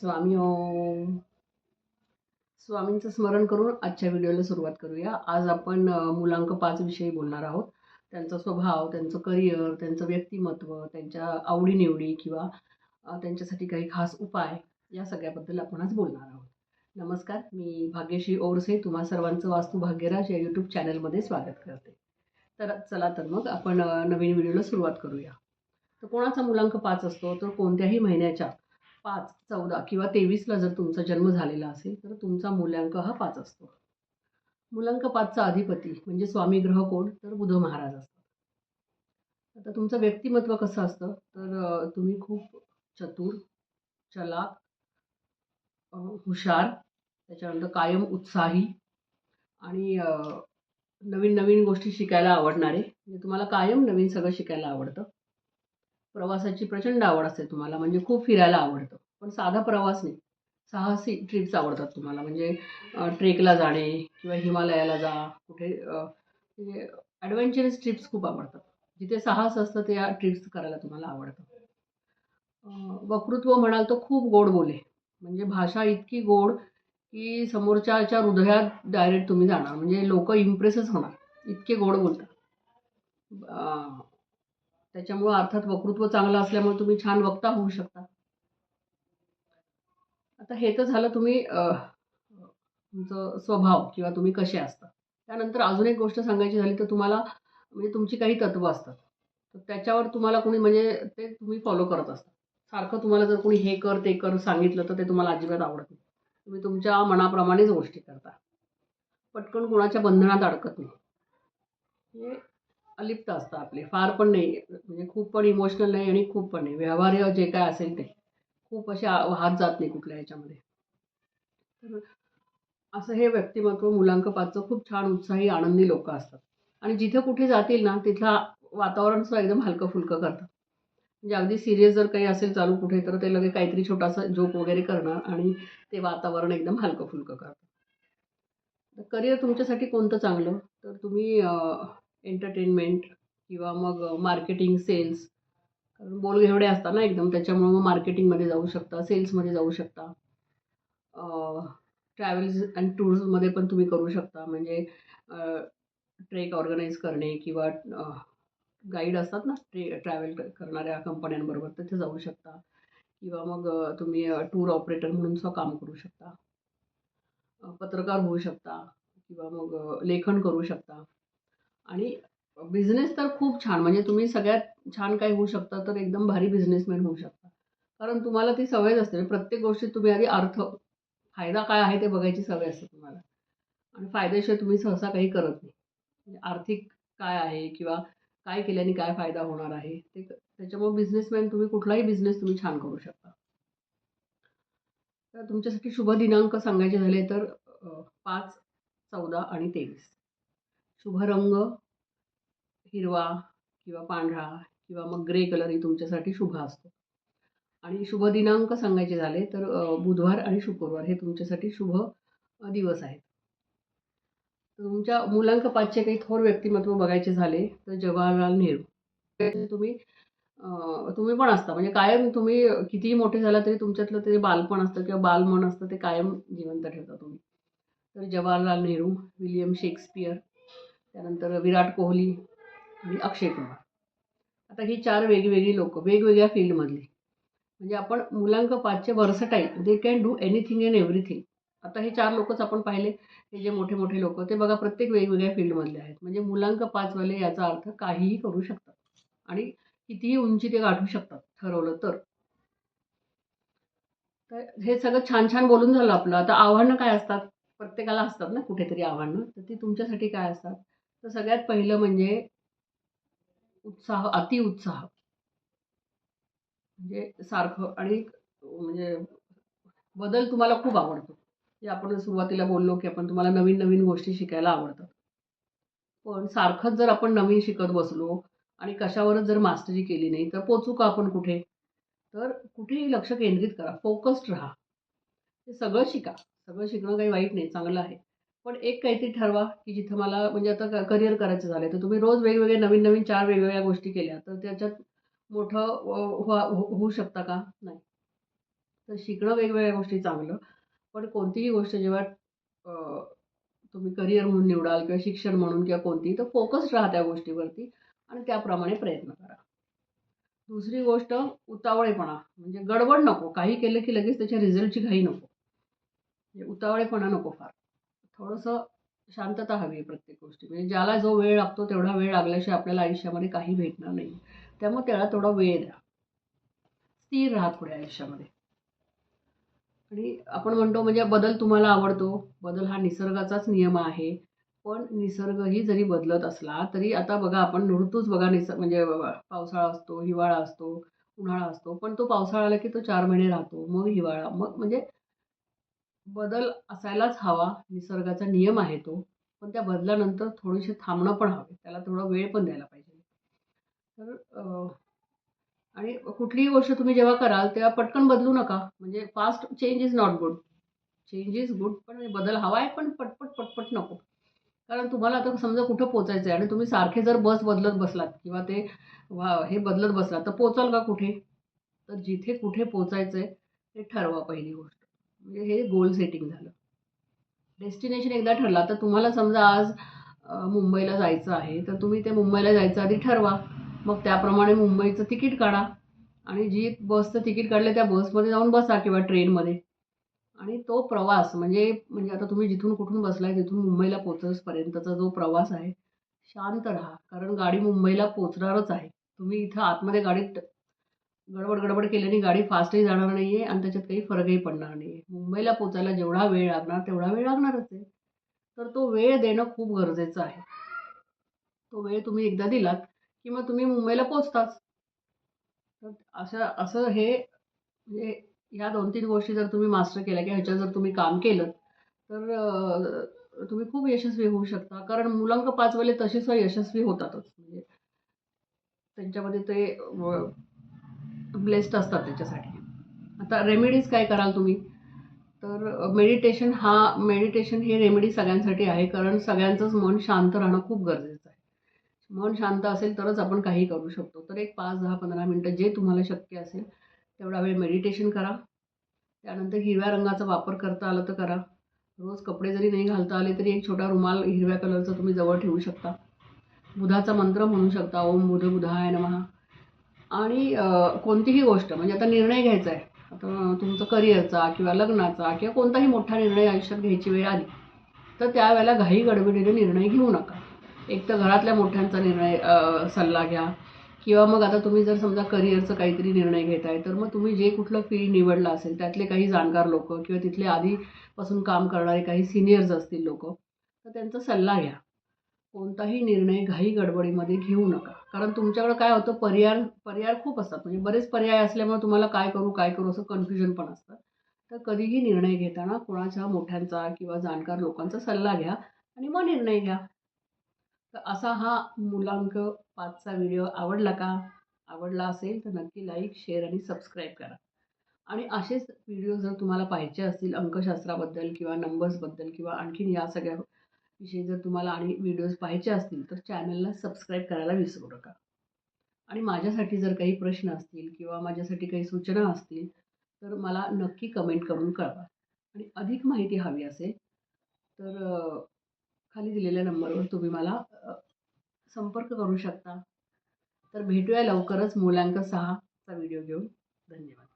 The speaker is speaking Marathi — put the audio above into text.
स्वामी ओम स्वामींचं स्मरण करून आजच्या व्हिडिओला सुरुवात करूया. आज आपण मुलांक पाच विषयी बोलणार आहोत. त्यांचा स्वभाव त्यांचं करिअर त्यांचं व्यक्तिमत्व त्यांच्या आवडीनिवडी किंवा त्यांच्यासाठी काही खास उपाय या सगळ्याबद्दल आपण आज बोलणार आहोत. नमस्कार मी भाग्यश्री ओरसे. तुम्हा सर्वांचं वास्तू भाग्यराज या यूट्यूब चॅनलमध्ये स्वागत करते. तर चला तर मग आपण नवीन व्हिडिओला सुरुवात करूया. तर कोणाचा मुलांक पाच असतो? तर कोणत्याही महिन्याच्या पाच चौदा किंवा तेवीसला जर तुमचा जन्म झालेला असेल तर तुमचा मूल्यांक हा पाच असतो. मूलांक पाचचा अधिपती म्हणजे स्वामी ग्रह कोण तर बुध महाराज असतात. आता तुमचं व्यक्तिमत्व कसं असतं? तर तुम्ही खूप चतुर चलाक हुशार त्याच्यानंतर कायम उत्साही आणि नवीन नवीन गोष्टी शिकायला आवडणारे. म्हणजे तुम्हाला कायम नवीन सगळं शिकायला आवडतं. प्रवासाची प्रचंड आवड असते तुम्हाला म्हणजे खूप फिरायला आवडतं. पण साधा प्रवास नाही. साहसी ट्रिप्स आवडतात तुम्हाला म्हणजे ट्रेकला जाणे किंवा हिमालयाला जा कुठे म्हणजे ॲडव्हेंचरस ट्रिप्स खूप आवडतात. जिथे साहस असतं त्या ट्रिप्स करायला तुम्हाला आवडतं. वक्तृत्व म्हणाल तर खूप गोड बोले. म्हणजे भाषा इतकी गोड की समोरच्याच्या हृदयात डायरेक्ट तुम्ही जाणार. म्हणजे लोक इम्प्रेसच होणार. इतके गोड बोलतात. त्याच्यामुळं अर्थात वक्तृत्व चांगलं असल्यामुळे तुम्ही छान वक्ता होऊ शकता. आता हे तर झालं तुम्ही तुमचं स्वभाव किंवा तुम्ही कसे असता. त्यानंतर अजून एक गोष्ट सांगायची झाली तर तुम्हाला म्हणजे तुमची काही तत्त्व असतात. तर त्याच्यावर तुम्हाला कोणी म्हणजे ते तुम्ही फॉलो करत असता. सारखं तुम्हाला जर कोणी हे कर ते कर सांगितलं तर ते तुम्हाला अजिबात आवडत नाही. तुम्ही तुमच्या मनाप्रमाणेच गोष्टी करता. पटकन कोणाच्या बंधनात अडकत नाही. हे अलिप्त असतं आपले. फार पण नाही. म्हणजे खूप पण इमोशनल नाही आणि खूप पण नाही. व्यवहार्य जे काय असेल ते. खूप असे आ- वाहत जात नाही कुठल्या ह्याच्यामध्ये. तर असं हे व्यक्तिमत्व मुलांक पाचचं खूप छान उत्साही आनंदी लोक असतात. आणि जिथे कुठे जातील ना तिथला वातावरण सुद्धा एकदम हलकं फुलकं करतात म्हणजे अगदी सिरियस जर काही असेल चालू कुठे तर ते लगे काहीतरी छोटासा जोक वगैरे करणार आणि ते वातावरण एकदम हलकं फुलकं करतात करिअर तुमच्यासाठी कोणतं चांगलं? तर तुम्ही एंटरटेनमेंट किंवा मग मार्केटिंग सेल्स कारण बोल एवढे असतात ना एकदम त्याच्यामुळे मग मार्केटिंगमध्ये जाऊ शकता सेल्समध्ये जाऊ शकता. ट्रॅव्हल्स अँड टूर्समध्ये पण तुम्ही करू शकता. म्हणजे ट्रेक ऑर्गनाईज करणे किंवा गाईड असतात ना ट्रे ट्रॅव्हल करणाऱ्या कंपन्यांबरोबर तिथे जाऊ शकता. किंवा मग तुम्ही टूर ऑपरेटर म्हणून सुद्धा काम करू शकता. पत्रकार होऊ शकता. किंवा मग लेखन करू शकता. आणि बिझनेस तर खूप छान म्हणजे तुम्ही सगळ्यात छान काय होऊ शकता तर एकदम भारी बिझनेसमॅन होऊ शकता. कारण तुम्हाला ती सवयच असते म्हणजे प्रत्येक गोष्टीत तुम्ही आधी अर्थ फायदा काय आहे ते बघायची सवय असते तुम्हाला. आणि फायद्याशिवाय तुम्ही सहसा काही करत नाही. म्हणजे आर्थिक काय आहे किंवा काय केल्याने काय फायदा होणार आहे ते त्याच्यामुळे बिझनेसमॅन तुम्ही कुठलाही बिझनेस तुम्ही छान करू शकता. तर तुमच्यासाठी शुभ दिनांक सांगायचे झाले तर पाच चौदा आणि तेवीस. शुभ रंग हिरवा किंवा पांढरा किंवा मग ग्रे कलरही तुमच्यासाठी शुभ असतो. आणि शुभ दिनांक सांगायचे झाले तर बुधवार आणि शुक्रवार हे तुमच्यासाठी शुभ दिवस आहेत. तुमच्या मुलांक पाचचे काही थोर व्यक्तिमत्व बघायचे झाले तर जवाहरलाल नेहरू. तुम्ही तुम्ही पण असता. म्हणजे कायम तुम्ही कितीही मोठे झाला तरी तुमच्यातलं ते बालपण असतं किंवा बालमन असतं ते कायम जिवंत ठेवता तुम्ही. तर जवाहरलाल नेहरू विलियम शेक्सपियर त्यानंतर विराट कोहली आणि अक्षय कुमार. आता ही चार वेगवेगळी लोक वेगवेगळ्या फील्डमधली. म्हणजे आपण मुलांक पाचचे versatile they can do anything and everything आता हे चार लोकच आपण पाहिले हे जे मोठे मोठे लोक ते बघा प्रत्येक वेगवेगळ्या फील्डमधले आहेत. म्हणजे मुलांक पाचवाले याचा अर्थ काहीही करू शकतात. आणि कितीही उंची ते गाठू शकतात ठरवलं तर. तर हे सगळं छान छान बोलून झालं आपलं. आता आव्हानं काय असतात? प्रत्येकाला असतात ना कुठेतरी आव्हानं. तर ती तुमच्यासाठी काय असतात? तर सगळ्यात पहिलं म्हणजे उत्साह अतिउत्साह म्हणजे सारखं आणि म्हणजे बदल तुम्हाला खूप आवडतो. जे आपण सुरुवातीला बोललो की आपण तुम्हाला नवीन नवीन गोष्टी शिकायला आवडतात पण सारखंच जर आपण नवीन शिकत बसलो आणि कशावरच जर मास्टरी केली नाही तर पोचू का आपण कुठे? तर कुठेही लक्ष केंद्रित करा फोकस्ड राहा. ते सगळं शिका. सगळं शिकणं काही वाईट नाही चांगलं आहे. पण एक काहीतरी ठरवा की जिथं मला म्हणजे आता करिअर करायचं झालं तर तुम्ही रोज वेगवेगळे नवीन नवीन चार वेगवेगळ्या गोष्टी केल्या. तर त्याच्यात मोठं व्हा- हो- होऊ शकता का? नाही. तर शिकणं वेगवेगळ्या गोष्टी चांगलं. पण कोणतीही गोष्ट जेव्हा तुम्ही करिअर म्हणून निवडाल किंवा शिक्षण म्हणून किंवा कोणतीही तर फोकस राहा त्या गोष्टीवरती आणि त्याप्रमाणे प्रयत्न करा. दुसरी गोष्ट उतावळेपणा. म्हणजे गडबड नको. काही केलं की लगेच त्याच्या रिझल्टची घाई नको. म्हणजे उतावळेपणा नको फार. थोडंसं शांतता हवी आहे प्रत्येक गोष्टी. म्हणजे ज्याला जो वेळ लागतो तेवढा वेळ लागल्याशिवाय आपल्याला आयुष्यामध्ये काही भेटणार नाही. त्यामुळे त्याला थोडा वेळ द्या. स्थिर राहा थोड्या आयुष्यामध्ये. आणि आपण म्हणतो म्हणजे बदल तुम्हाला आवडतो. बदल हा निसर्गाचाच नियम आहे. पण निसर्गही जरी बदलत असला तरी आता बघा आपण ऋतूच बघा निसर्ग म्हणजे पावसाळा असतो हिवाळा असतो उन्हाळा असतो. पण तो पावसाळा आला की तो चार महिने राहतो मग हिवाळा मग म्हणजे बदल असायलाच हवा निसर्गाचा नियम आहे तो. पण त्या बदलानंतर थोडेसे थांबणं पण हवे. त्याला थोडा वेळ पण द्यायला पाहिजे. तर आणि कुठलीही गोष्ट तुम्ही जेव्हा कराल तेव्हा पटकन बदलू नका. म्हणजे fast change is not good change is good पण म्हणजे बदल हवा आहे पण पटपट पटपट नको. कारण तुम्हाला आता समजा कुठं पोचायचं आहे आणि तुम्ही सारखे जर बस बदलत बसलात किंवा ते वा हे बदलत बसलात तर पोचाल का कुठे? तर जिथे कुठे पोचायचं आहे ते ठरवा पहिली गोष्ट. म्हणजे हे गोल सेटिंग झालं. डेस्टिनेशन एकदा ठरला तर तुम्हाला समजा आज मुंबईला जायचं आहे तर तुम्ही ते मुंबईला जायचं आधी ठरवा. मग त्याप्रमाणे मुंबईचं तिकीट काढा. आणि जी बसचं तिकीट काढलं त्या बसमध्ये जाऊन बसा किंवा ट्रेनमध्ये. आणि तो प्रवास म्हणजे म्हणजे आता तुम्ही जिथून कुठून बसलाय तिथून मुंबईला पोचसपर्यंतचा जो प्रवास आहे शांत राहा. कारण गाडी मुंबईला पोचणारच आहे. तुम्ही इथं आतमध्ये गाडीत गडबड गडबड केल्याने गाडी फास्टही जाणार नाही आहे आणि त्याच्यात काही फरकही पडणार नाही आहे मुंबईला पोचायला जेवढा वेळ लागणार तेवढा वेळ लागणारच आहे. तर तो वेळ देणं खूप गरजेचं आहे. तो वेळ तुम्ही एकदा दिलात की मग तुम्ही मुंबईला पोचताच. तर असं असं हे म्हणजे ह्या दोन तीन गोष्टी जर तुम्ही मास्टर केल्या किंवा ह्याच्यावर जर तुम्ही काम केलं तर तुम्ही खूप यशस्वी होऊ शकता. कारण मुलांक पाचवाले तसे यशस्वी होतातच. म्हणजे त्यांच्यामध्ये ते ब्लेस्ड असतात त्याच्यासाठी. आता रेमेडीज काय कराल तुम्ही? तर मेडिटेशन हा मेडिटेशन हे रेमेडी सगळ्यांसाठी आहे कारण सगळ्यांचंच मन शांत राहणं खूप गरजेचं आहे. मन शांत असेल तरच आपण काही करू शकतो. तर एक पाच दहा पंधरा मिनटं जे तुम्हाला शक्य असेल तेवढा वेळ मेडिटेशन करा. त्यानंतर हिरव्या रंगाचा वापर करता आला तर करा. रोज कपडे जरी नाही घालता आले तरी एक छोटा रुमाल हिरव्या कलरचा तुम्ही जवळ ठेवू शकता. बुधाचा मंत्र म्हणू शकता. ओम बुध बुधाय नमहा आणि कोणतीही गोष्ट म्हणजे आता निर्णय घ्यायचा आहे. आता तुमचं करिअरचा किंवा लग्नाचा किंवा कोणताही मोठा निर्णय आयुष्यात घ्यायची वेळ आली तर त्यावेळेला घाई गडबडीने निर्णय घेऊ नका. एक तर घरातल्या मोठ्यांचा निर्णय सल्ला घ्या. किंवा मग आता तुम्ही जर समजा करिअरचं काहीतरी निर्णय घेताय तर मग तुम्ही जे कुठलं फील्ड निवडलं असेल त्यातले काही जाणकार लोक किंवा तिथले आधीपासून काम करणारे काही सिनियर्स असतील लोक तर त्यांचा सल्ला घ्या. कोणताही निर्णय घाई गडबडीमध्ये घेऊ नका. कारण तुमच्याकडे काय होतं पर्याय पर्याय खूप असतात. म्हणजे बरेच पर्याय असल्यामुळे तुम्हाला काय करू काय करू असं कन्फ्युजन पण असतं. तर कधीही निर्णय घेताना कोणाच्या मोठ्यांचा किंवा जाणकार लोकांचा सल्ला घ्या आणि मग निर्णय घ्या. तर असा हा मुलांक पाचचा व्हिडिओ आवडला का? आवडला असेल तर नक्की लाईक शेअर आणि सबस्क्राईब करा. आणि असेच व्हिडिओ जर तुम्हाला पाहिजे असतील अंकशास्त्राबद्दल किंवा नंबर्सबद्दल किंवा आणखीन या सगळ्या विषयी जर तुम्हाला आणि व्हिडिओज पाहायचे असतील तर चॅनलला सबस्क्राईब करायला विसरू नका. आणि माझ्यासाठी जर काही प्रश्न असतील किंवा माझ्यासाठी काही सूचना असतील तर मला नक्की कमेंट करून कळवा. आणि अधिक माहिती हवी असेल तर खाली दिलेल्या नंबरवर तुम्ही मला संपर्क करू शकता. तर भेटूया लवकरच. मूल्यांक सहाचा व्हिडिओ घेऊन. धन्यवाद.